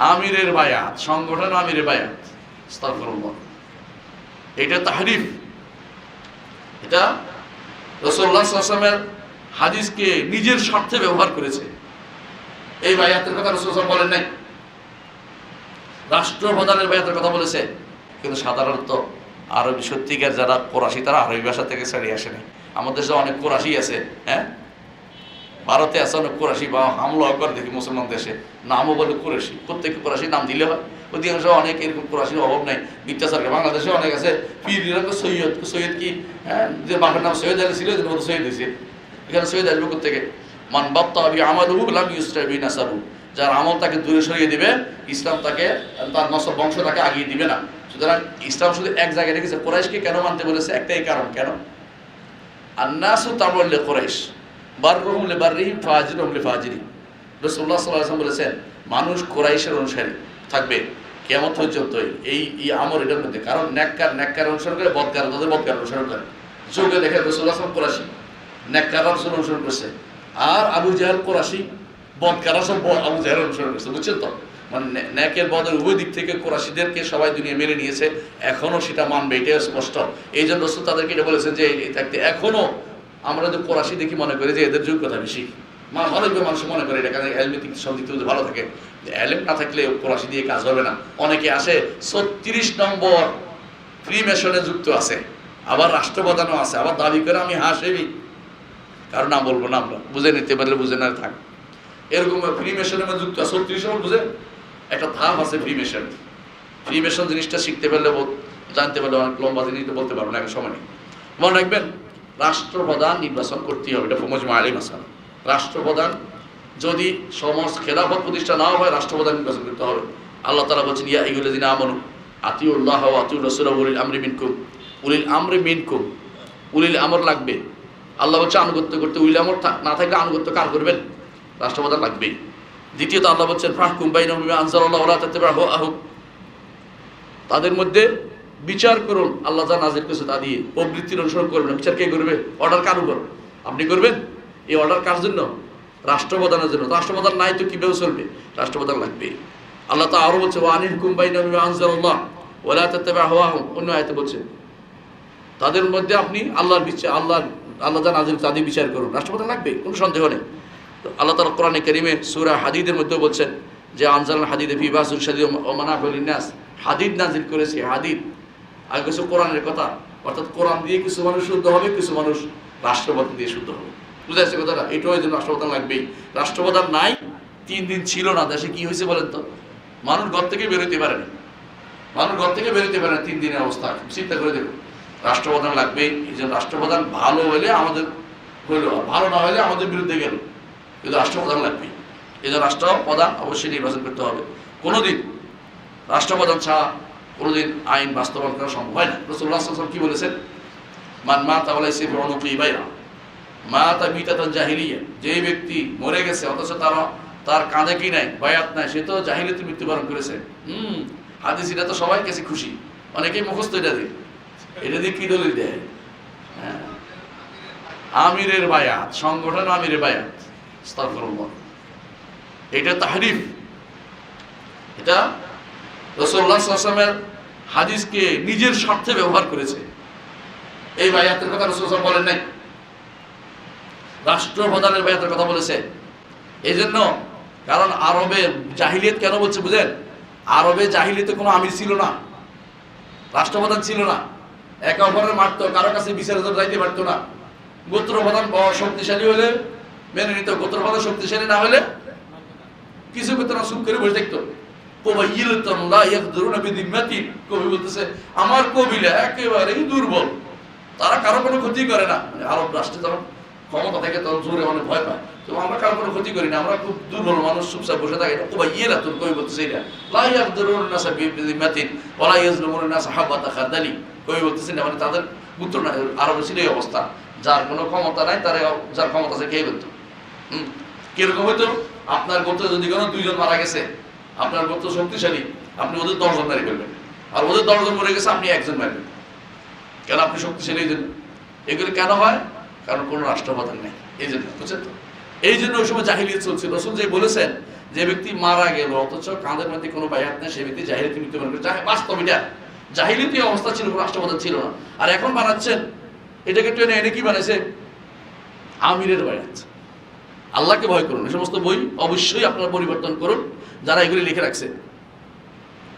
আমিরের বায়াত, সংগঠন আমিরের বায়াত। এটা তাহরিফ। এটা রসুল্লাহ আসলামের হাদিসকে নিজের স্বার্থে ব্যবহার করেছে। এই বায়াতের কথা রসুল বলেন নাই। রাষ্ট্রপ্রধানের বায়াতের কথা বলেছে। কিন্তু সাধারণত আরবি সত্যিকার যারা কোরাসি তারা আরবি ভাষা থেকে ছাড়িয়ে আসেনি আমাদের দেশে অনেক কোরাসি আছে হ্যাঁ? ভারতে আছে অনেক কোরাসি বা হামলা করে দেখি মুসলমান দেশে। নামও বলে কোরাসি প্রত্যেক কোরাসি নাম দিলে হয়। অধিকাংশ অনেক এরকম কোরাসির অভাব নাই। বিদ্যাসারকে বাংলাদেশে অনেক আছে। সৈয়দ সৈয়দ কি? হ্যাঁ যে বাপের নাম সৈয়দ আলী ছিল যে সৈয়দ হয়েছে। এখানে সৈয়দ আসবে থেকে মান বাপ্তা আবি আমাদহু লাম ইউসরাবি নাসারু যার আমল তাকে দূরে সরিয়ে দিবে, ইসলাম তাকে, তার নসব বংশ তাকে আগিয়ে দিবে না। সুতরাং ইসলাম শুধু এক জায়গায় রেখেছে। কোরাইশকে কেন মানতে বলেছে? একটাই কারণ। কেন? আন্নাসু তাবল্লে কোরাইশ। বাররুহুম লে বাররিহিম ফাজিরুহুম লে সাল্লাল্লাহু আলাইহি ওয়াসাল্লাম বলেছেন, মানুষ কোরাইশের অনুসারী থাকবে কেমন পর্যন্ত। এই এই আমর এটার মধ্যে, কারণ ন্যাক্কার ন্যাক্কার অনুসরণ করে, বদকার, তাদের বদকার অনুসরণ করে। যুগে দেখে রসুল্লাহ আসলাম কোরাসি ন্যাক্কার অনুসরণ অনুসরণ করছে। আর আবু জাহাল কোরাসি বদকারা সব আবু জাহাল অনুসরণ করছে, বুঝছেন তো? মানে ন্যাকের বদের উভয় দিক থেকে কোরাসিদেরকে সবাই দুনিয়া মেনে নিয়েছে এখনও সেটা মানবে, এটাই স্পষ্ট। এই জন্য রসুল তাদেরকে এটা বলেছেন যে থাকতে এখনও আমরা যে কোরাসি দেখি মনে করি যে এদের যোগ্যতা বেশি। মা অনেক মানুষ মনে করে এটা, কারণ সব দিক থেকে ভালো থাকে। এলম না থাকলে কোরাসি দিয়ে কাজ হবে না। অনেকে আসে ছত্রিশ নম্বর ফ্রি মেশনে যুক্ত আছে, আবার রাষ্ট্রপ্রধানও আছে, আবার দাবি করে আমি হাসেবি। কারণ না বলব না আমরা, বুঝে নিতে পারলে বুঝে না থাক। এরকম মধ্যে যুক্ত আছে, ছত্রিশ নম্বর বুঝে? একটা ধাপ আছে ফ্রি মেশন ফ্রি জিনিসটা শিখতে পারলে জানতে পারলে অনেক লম্বা জিনিস বলতে পারব না, এখন সময় নেই। মনে রাখবেন রাষ্ট্রপ্রধান নির্বাচন করতেই হবে। এটা ফমজ মালি মাসাল। রাষ্ট্রপ্রধান যদি সমাজ খেলাফত প্রতিষ্ঠা নাও হয়, রাষ্ট্রপ্রধান নির্বাচন করতে হবে। আল্লাহ তালা বলছেন, ইয়া এগুলো দিন আমনু, আতিউল্লাহ আতিউর রসুল উলিল আমরি মিনকুম, উলিল আমরি মিনকুম, উলিল আমর লাগবে। আল্লাহ বলছে, আনুগত্য করতে, উলিল আমর না থাকলে আনুগত্য কার করবেন? রাষ্ট্রপ্রধান লাগবেই। দ্বিতীয়ত আল্লাহ বলছেন ফাহ কুম্বাই নবী আনসার আল্লাহ তাতে তাদের মধ্যে বিচার করুন, আল্লাহ যা নাজির করেছে তা দিয়ে। প্রবৃত্তির অনুসরণ করবেন। বিচার কে করবে? অর্ডার কার উপর? আপনি করবেন? এই অর্ডার কার জন্য? রাষ্ট্রপ্রধানের জন্য। রাষ্ট্রপ্রধান নাই তো কীভাবে চলবে? রাষ্ট্রপ্রধান লাগবে। আল্লাহ তা আরও বলছে, ওয়ানিল কুম্বাই নবী আনসারুল্লাহ ওলা হওয়া অন্য আয়তে বলছে, তাদের মধ্যে আপনি আল্লাহর বিচার আল্লাহ আল্লাহ যা নাজির তাদের বিচার করুন। রাষ্ট্রপ্রধান লাগবে, কোনো সন্দেহ নেই। তো আল্লাহ তালা কোরআনে করিমে সুরা হাদিদের মধ্যে বলছেন যে আনজাল হাদিদে ফি বাসুর সাদি ও হাদিদ নাজির করেছে, হাদিদ। আর কিছু কোরআনের কথা। অর্থাৎ কোরআন দিয়ে কিছু মানুষ শুদ্ধ হবে, কিছু মানুষ রাষ্ট্রপ্রধান দিয়ে শুদ্ধ হবে। বুঝতে পারছে কথাটা? এটাও এই জন্য রাষ্ট্রপ্রধান লাগবেই। রাষ্ট্রপ্রধান নাই, তিন দিন ছিল না। দেশে কি হয়েছে বলেন তো? মানুষ ঘর থেকে বেরোতে পারেনি মানুষ ঘর থেকে বেরোতে পারে না, তিন দিনের অবস্থা। চিন্তা করে দেখুন। রাষ্ট্রপ্রধান লাগবে। এই জন্য রাষ্ট্রপ্রধান ভালো হলে আমাদের হইল ভালো না হলে আমাদের বিরুদ্ধে গেল। কিন্তু রাষ্ট্রপ্রধান লাগবে। এই জন্য রাষ্ট্রপ্রধান অবশ্যই নির্বাচন করতে হবে। কোনোদিন রাষ্ট্রপ্রধান ছাড়া কোনোদিন আইন বাস্তবায়ন করা সম্ভব হয় না। রসুল্লাহ কি বলেছেন? মান মা তাহলে সে অনুপি বাইরা মা তা মিতাতান জাহিলিয়া। যে ব্যক্তি মরে গেছে, অথচ তার তার কাঁধে কি নাই, বায়াত নাই, সে তো জাহিলিতে মৃত্যুবরণ করেছে। হুম, হাদিস এটা তো সবাই কাছে খুশি। অনেকেই মুখস্থ এটা দিয়ে। এটা দিয়ে কি দলিল দেয়? হ্যাঁ। আমিরের বায়াত, সংগঠন আমিরের বায়াত। আস্তাগফিরুল্লাহ। এটা তাহরিফ। এটা রসুল্লাহ আসলামের হাদিসকে নিজের স্বার্থে ব্যবহার করেছে। এই বায়াতের কথা রসুল বলেন নাই। রাষ্ট্রপ্রধানের বায়াতের কথা বলেছে। এই জন্য কারণ আরবে জাহিলিয়ত কেন বলছে বুঝেন? আরবে জাহিলিতে কোনো আমির ছিল না। রাষ্ট্রপ্রধান ছিল না। একে অপরের মারতো, কারও কাছে জন্য যাইতে পারতো না। গোত্রপ্রধান শক্তিশালী হলে, মেনে নিত। গোত্রপ্রধান শক্তিশালী না হলে, কিছু করতো না চুপ করে বসে দেখতো কবি বলতেছে আমার কবিলা একেবারেই দুর্বল। তারা কারও কোনো ক্ষতি করে না। মানে আরব রাষ্ট্রে যখন ক্ষমতা থেকে তখন জোরে অনেক ভয় পায়। তো আমরা কারও কোনো ক্ষতি করি না, আমরা খুব দুর্বল মানুষ, চুপচাপ বসে থাকি। এটা কবাইয়িলাতুন কবি বলতেছে এটা নাসা নাসা কবি বলতেছে না মানে তাদের পুত্র না, আরবের ছিল এই অবস্থা। যার কোনো ক্ষমতা নাই, তারা যার ক্ষমতা আছে খেয়ে ফেলতো কীরকম হইতো? আপনার গোত্রে যদি কোনো দুইজন মারা গেছে আপনার গোত্র শক্তিশালী আপনি ওদের দশজন মারি ফেলবেন। আর ওদের দশজন মরে গেছে, আপনি একজন মারবেন কেন আপনি শক্তিশালী এই জন্য? এগুলো কেন হয়? কারণ কোনো রাষ্ট্রপ্রধান নেই। এই জন্য, বুঝছেন তো? এই জন্য ওই সময় জাহিলিয়ত চলছিল। রসুল যে বলেছেন যে ব্যক্তি মারা গেল, অথচ কাঁধের মধ্যে কোনো বায়াত নেই সে ব্যক্তি জাহিলিতে মৃত্যুবরণ করে বাস্তব এটা। জাহিলিতে অবস্থা ছিল রাষ্ট্রপ্রধান ছিল না। আর এখন বানাচ্ছেন, এটাকে টেনে এনে কি বানাইছে? আমিরের বায়াত। আল্লাহকে ভয় করুন। এই সমস্ত বই অবশ্যই আপনারা পরিবর্তন করুন, যারা এগুলি লিখে রাখছে।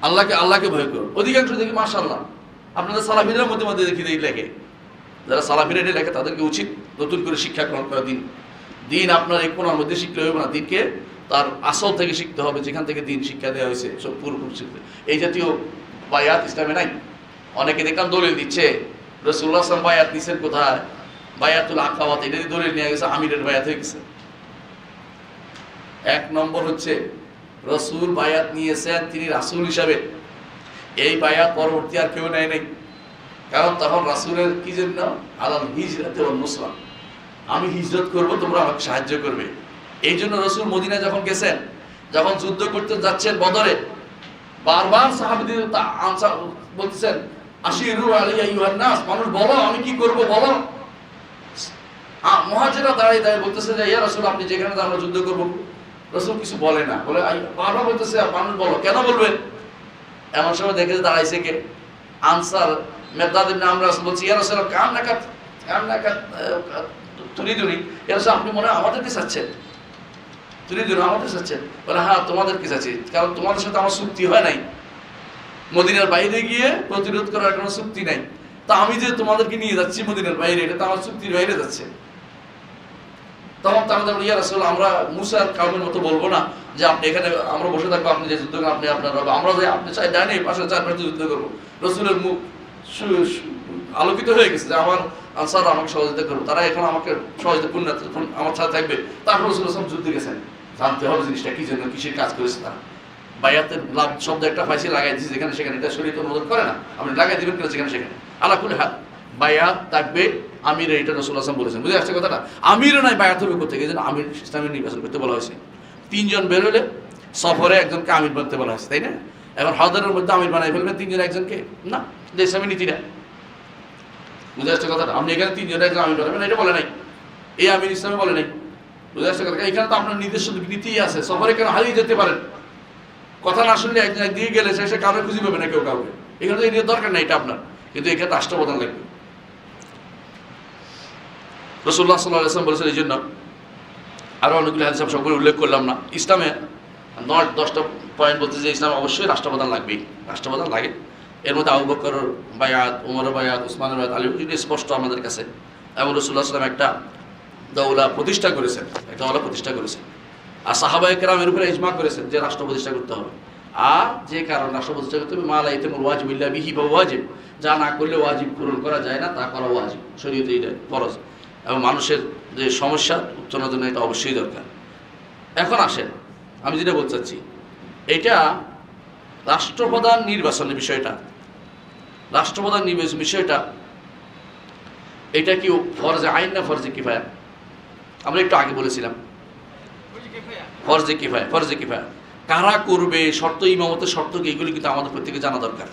আল্লাহকে আল্লাহকে ভয় করুন। অধিকাংশ দেখি মাশাল্লাহ আপনাদের সালাফিদের মধ্যে মধ্যে দেখি এই লেখে। যারা সালাফিরা এটা লেখে, তাদেরকে উচিত নতুন করে শিক্ষা গ্রহণ করা দিন। দিন আপনার এই কোনার মধ্যে শিখলে হবে না। দিনকে তার আসল থেকে শিখতে হবে, যেখান থেকে দিন শিক্ষা দেওয়া হয়েছে, সব পুরোপুরি শিখতে। এই জাতীয় বায়াত ইসলামে নাই। অনেকে দেখলাম দলিল দিচ্ছে রসুল্লাহ আসলাম বায়াত নিছেন কোথায়? বায়াতুল আকাওয়াত, এটা দলিল নিয়ে গেছে, আমিরের বায়াত হয়ে গেছে। এক নম্বর হচ্ছে, রসুল বায়াত নিয়েছেন তিনি রাসুল হিসাবে। এই বায়াত পরবর্তী আর কেউ নেয় নাই। কারণ তখন রাসুলের কি জন্য? আলাল হিজরতে মুসলাম আমি হিজরত করব, তোমরা আমাকে সাহায্য করবে। এই জন্য রসুল মদিনা যখন গেছেন, যখন যুদ্ধ করতে যাচ্ছেন বদরে, বারবার সাহাবিদের আনসার বলতেছেন, আশিরু আলিয়া ইউহান নাস, মানুষ বলো, আমি কি করব বলো? মহাজেরা দাঁড়িয়ে দাঁড়িয়ে বলতেছে যে, ইয়া রসুল, আপনি যেখানে আমরা যুদ্ধ করব। রসুল কিছু বলে না। বলে বারবার বলতেছে মানুষ বলো, কেন বলবেন এমন সময় দেখে দাঁড়াইছে কে? আনসার মেদাদ ইবনে আমরা বলছি, ইয়া রাসূলুল্লাহ, কাম নাকাত কাম নাকাত তুলি তুলি ইয়া রাসূল, আপনি মনে হয় আমাদেরকে চাচ্ছেন। তুলি তুলি আমাদের চাচ্ছেন। বলে হ্যাঁ তোমাদেরকে চাচ্ছি, কারণ তোমাদের সাথে আমার চুক্তি হয় নাই। মদিনার বাইরে গিয়ে প্রতিরোধ করার কোনো চুক্তি নাই। তা আমি যে তোমাদেরকে নিয়ে যাচ্ছি মদিনার বাইরে, এটা তো আমার চুক্তির বাইরে যাচ্ছে। তখন তারা বলে ইয়া রাসূল, আমরা মুসার কাউমের মতো বলব না যে আপনি এখানে, আমরা বসে থাকব, আপনি যে যুদ্ধ আপনি আপনার আমরা যে, আপনি চাই ডাইনে পাশে চার পাশে যুদ্ধ করব। রসুলের মুখ আলোকিত হয়ে গেছে যে, আমার আনসার আমাকে সহযোগিতা করব। তারা এখন আমাকে সহযোগিতা পূর্ণ আমার সাথে থাকবে। তারপর রসুল আসলাম যুদ্ধে গেছেন। জানতে হবে জিনিসটা, কি জন্য, কিসের কাজ করেছে তারা। বাইয়াতের লাভ, শব্দ একটা ফাইসি লাগাই দিয়েছে, যেখানে সেখানে এটা শরীর অনুমোদন করে না। আপনি লাগাই দিবেন কিনা, সেখানে সেখানে। আলাকুল হাত বায়াত থাকবে, আমির এটা রসুল আসলাম বলেছেন। বুঝে আসছে কথাটা? আমিরও নাই বায়াত হবে করতে গিয়ে আমির ইসলামের নির্বাচন করতে বলা হয়েছে। তিনজন বেরোলে সফরে একজনকে আমির বানতে বলা হয়েছে, তাই না? এখন হজরের মধ্যে আমির বানাই ফেলবেন তিনজন একজনকে? না যে ইসলামী নীতি না বুঝে আসছে কথাটা? আপনি এখানে তিনজন একজন আমির বানাবেন, এটা বলে নাই। এই আমির ইসলামে বলে নাই। বুঝে আসছে কথা এখানে তো আপনার নিজস্ব নীতি আছে, সফরে কেন হারিয়ে যেতে পারেন? কথা না শুনলে একজন একদিকে গেলে সে কাউকে খুঁজে পাবে না কেউ কাউকে। এখানে তো দরকার নেই, এটা আপনার। কিন্তু এখানে রাষ্ট্রপ্রধান লাগবে। রসুল্লাহ সাল্লাহ আসলাম বলেছেন, এই জন্য আরও অনেকগুলো হাদিস আমি সবগুলো উল্লেখ করলাম না। ইসলামে নয়, দশটা পয়েন্ট বলতে যে ইসলাম অবশ্যই রাষ্ট্রপ্রধান লাগবেই, রাষ্ট্রপ্রধান লাগে। এর মধ্যে আবু বকর বায়াত, উমর বায়াত উসমানের বায়াত, আলী এগুলো স্পষ্ট আমাদের কাছে। এবং রসুল্লাহ সাল্লাম একটা দৌলা প্রতিষ্ঠা করেছেন, একটা দৌলা প্রতিষ্ঠা করেছেন। আর সাহাবাই কেরামের উপরে ইজমা করেছেন যে রাষ্ট্র প্রতিষ্ঠা করতে হবে। আর যে কারণ রাষ্ট্র প্রতিষ্ঠা করতে হবে মালা ইতে ওয়াজিব ইল্লা বিহি, বা ওয়াজিব। যা না করলে ওয়াজিব পূরণ করা যায় না, তা করা ওয়াজিব। শরীয়তে ফরজ। এবং মানুষের যে সমস্যা, উত্তরণের জন্য এটা অবশ্যই দরকার। এখন আসেন, আমি যেটা বলতে চাচ্ছি, এটা রাষ্ট্রপ্রধান নির্বাচনের বিষয়টা। রাষ্ট্রপ্রধান নির্বাচন বিষয়টা, এটা কি ফরজে আইন না ফরজে কিফায়া? আমরা একটু আগে বলেছিলাম। ফরজে কিফায়া ফরজে কিফায়া। কারা করবে, শর্ত ইমামতের শর্ত কি, এগুলি কিন্তু আমাদের প্রত্যেকে জানা দরকার।